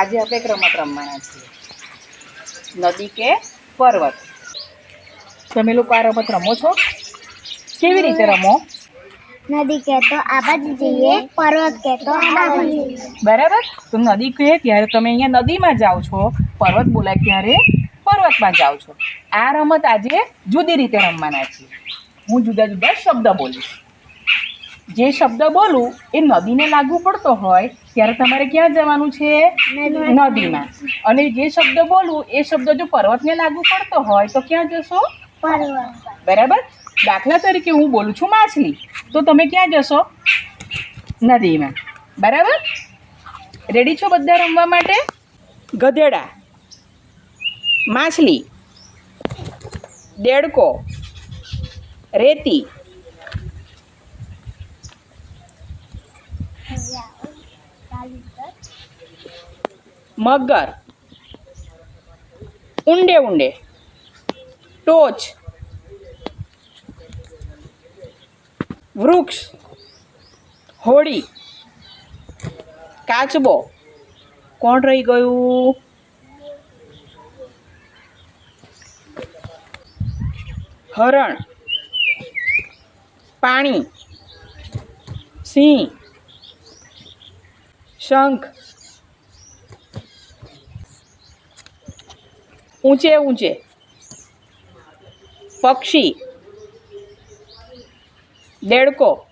આજે આપણે એક રમત રમવાના છીએ. નદી કે પર્વત. તમે લોકો આ રમત રમો છો? કેવી રીતે રમો? નદી આ બાજુ જઈએ પર્વત આ બરાબર? તો નદી કહે ત્યારે તમે અહીંયા નદીમાં જાઓ છો. પર્વત બોલાય ત્યારે પર્વતમાં જાઓ છો. આ રમત આજે જુદી રીતે રમવાના છીએ. હું જુદા જુદા શબ્દ બોલીશ. જે શબ્દ બોલું એ નદીને લાગુ પડતો હોય ત્યારે તમારે ક્યાં જવાનું છે? નદીમાં. અને જે શબ્દ બોલું એ શબ્દ જો પર્વતને લાગુ પડતો હોય તો ક્યાં જશો? બરાબર? દાખલા તરીકે હું બોલું છું માછલી તો તમે ક્યાં જશો? નદીમાં. બરાબર? રેડી છો બધા રમવા માટે? ગધેડા. માછલી. દેડકો. રેતી. મગર. ઊંડે ઊંડે. ટોચ. વૃક્ષ. હોડી. કાચબો. કોણ રહી ગયું? હરણ. પાણી. સિંહ. શંખ ઊંચે ઊંચે. પક્ષી. દેડકો.